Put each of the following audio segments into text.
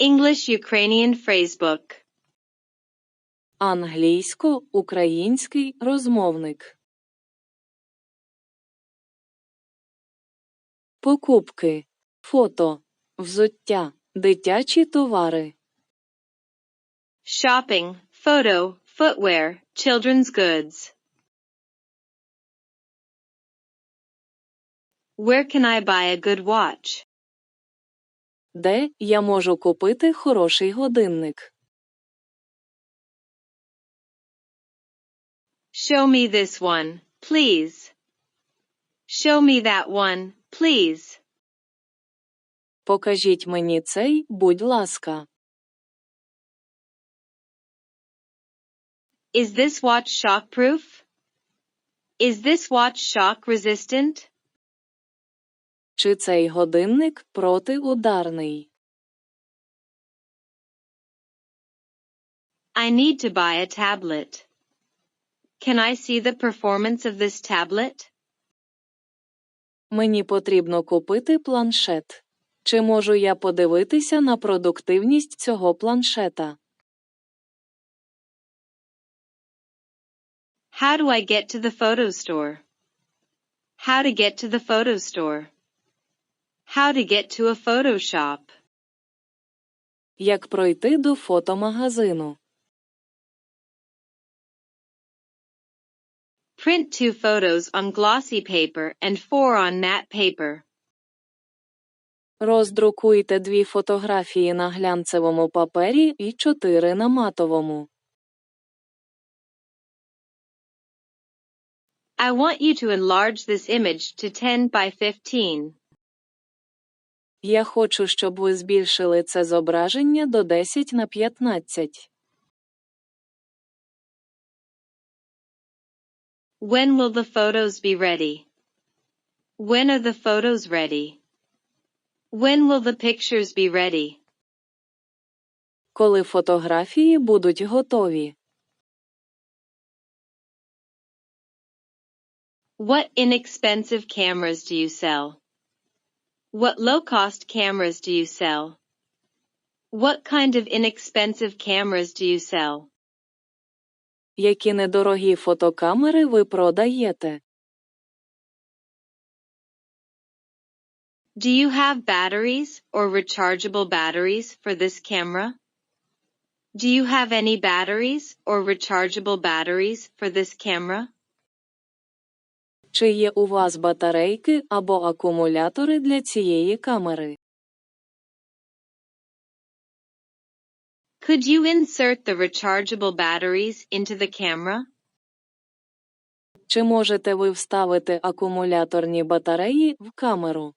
English Ukrainian phrasebook. Англійсько-український розмовник. Покупки. Фото. Взуття. Дитячі товари. Shopping, photo, footwear, children's goods. Where can I buy a good watch? Де я можу купити хороший годинник? Show me this one, please. Show me that one, please. Покажіть мені цей, будь ласка. Is this watch shockproof? Is this watch shock resistant? Чи цей годинник протиударний? I need to buy a tablet. Can I see the performance of this tablet? Мені потрібно купити планшет. Чи можу я подивитися на продуктивність цього планшета? How do I get to the photo store? How to get to the photo store? How to get to a photo shop? Як пройти до фотомагазину? Print two photos on glossy paper and four on matte paper. Роздрукуйте дві фотографії на глянцевому папері і чотири на матовому. I want you to enlarge this image to 10 by 15. Я хочу, щоб ви збільшили це зображення до 10 на 15. When will the photos be ready? When are the photos ready? When will the pictures be ready? Коли фотографії будуть готові? What inexpensive cameras do you sell? What low-cost cameras do you sell? What kind of inexpensive cameras do you sell? Які недорогі фотокамери ви продаєте? Do you have batteries or rechargeable batteries for this camera? Do you have any batteries or rechargeable batteries for this camera? Чи є у вас батарейки або акумулятори для цієї камери? Could you insert the rechargeable batteries into the camera? Чи можете ви вставити акумуляторні батареї в камеру?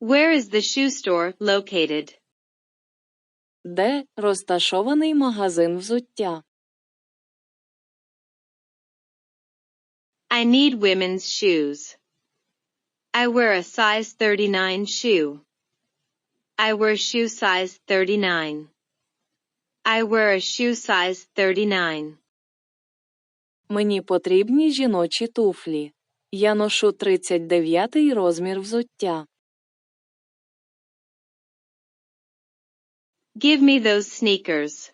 Where is the shoe store located? Де розташований магазин взуття? I need women's shoes. I wear a size 39 shoe. I wear shoe size 39. I wear a shoe size 39. Мені потрібні жіночі туфлі. Я ношу 39 розмір взуття. Give me those sneakers.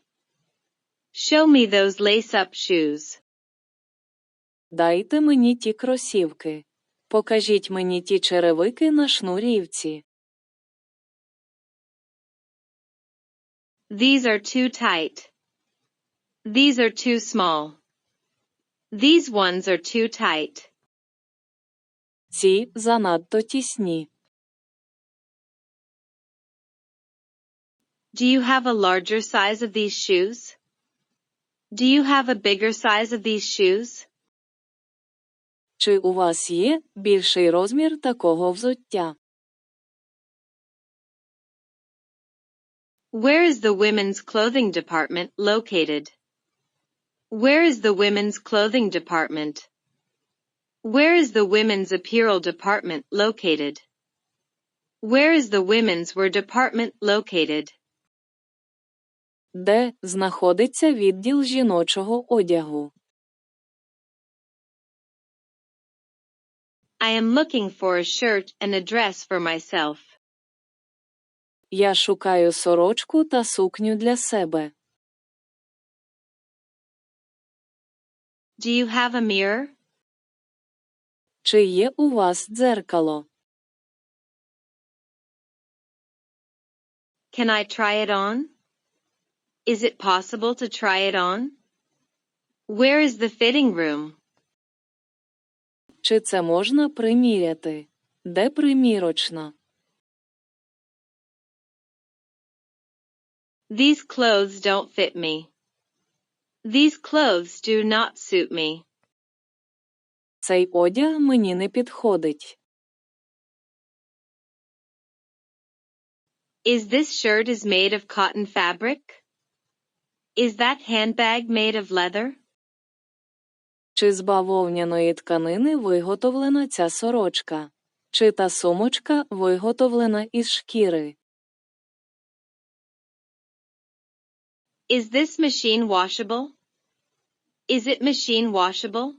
Show me those lace-up shoes. Дайте мені ті кросівки. Покажіть мені ті черевики на шнурівці. These are too tight. These are too small. These ones are too tight. Ці занадто тісні. Do you have a larger size of these shoes? Do you have a bigger size of these shoes? Чи у вас є більший розмір такого взуття? Where is the women's clothing department located? Where is the women's clothing department? Where is the women's apparel department located? Where is the women's wear department located? Де знаходиться відділ жіночого одягу? I am looking for a shirt and a dress for myself. Я шукаю сорочку та сукню для себе. Do you have a mirror? Чи є у вас дзеркало? Can I try it on? Is it possible to try it on? Where is the fitting room? Чи це можна приміряти? Де примірочна? These clothes don't fit me. These clothes do not suit me. Цей одяг мені не підходить. Is this shirt is made of cotton fabric? Is that handbag made of leather? Чи з бавовняної тканини виготовлена ця сорочка? Чи та сумочка виготовлена із шкіри? Is this machine washable? Is it machine washable?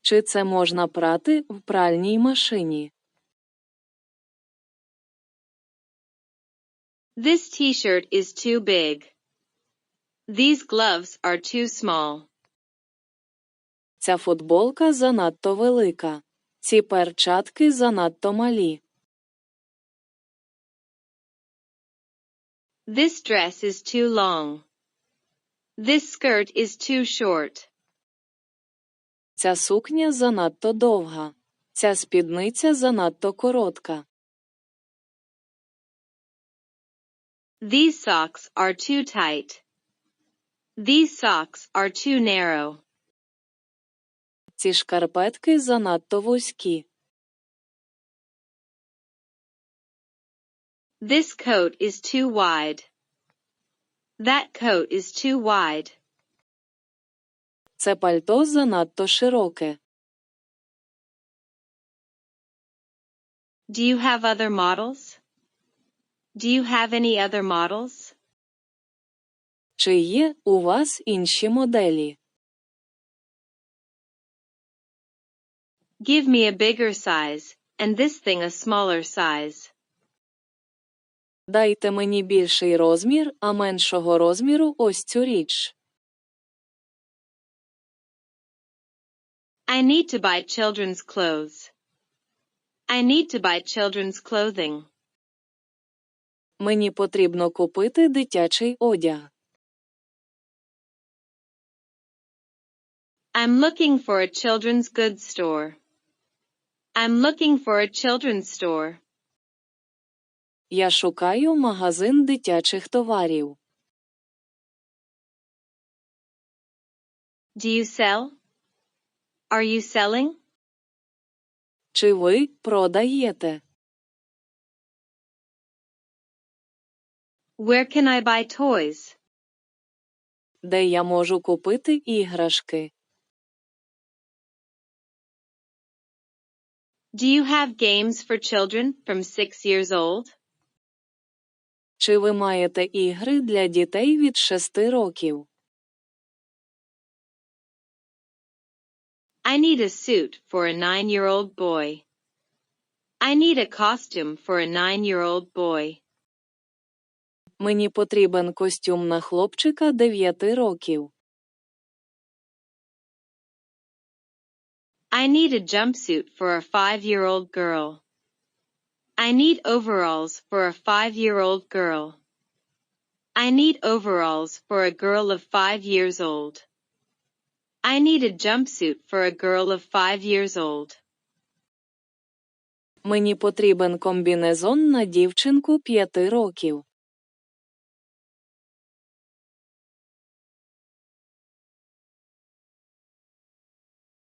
Чи це можна прати в пральній машині? This t-shirt is too big. These gloves are too small. Ця футболка занадто велика. Ці перчатки занадто малі. This dress is too long. This skirt is too short. Ця сукня занадто довга. Ця спідниця занадто коротка. These socks are too tight. These socks are too narrow. Ці шкарпетки занадто вузькі. This coat is too wide. That coat is too wide. Це пальто занадто широке. Do you have other models? Do you have any other models? Чи є у вас інші моделі? Give me a bigger size, and this thing a smaller size. Дайте мені більший розмір, а меншого розміру ось цю річ. I need to buy children's clothes. I need to buy children's clothing. Мені потрібно купити дитячий одяг. I'm looking for a children's goods store. I'm looking for a children's store. Я шукаю магазин дитячих товарів. Do you sell? Are you selling? Чи ви продаєте? Where can I buy toys? Де я можу купити іграшки? Do you have games for children from six years old? Чи ви маєте ігри для дітей від 6 років? I need a suit for a nine-year-old boy. I need a costume for a nine-year-old boy. Мені потрібен костюм на хлопчика 9 років. I need a jumpsuit for a five-year-old girl. I need overalls for a five-year-old girl. I need overalls for a girl of five years old. I need a jumpsuit for a girl of five years old. Мені потрібен комбінезон на дівчинку 5 років.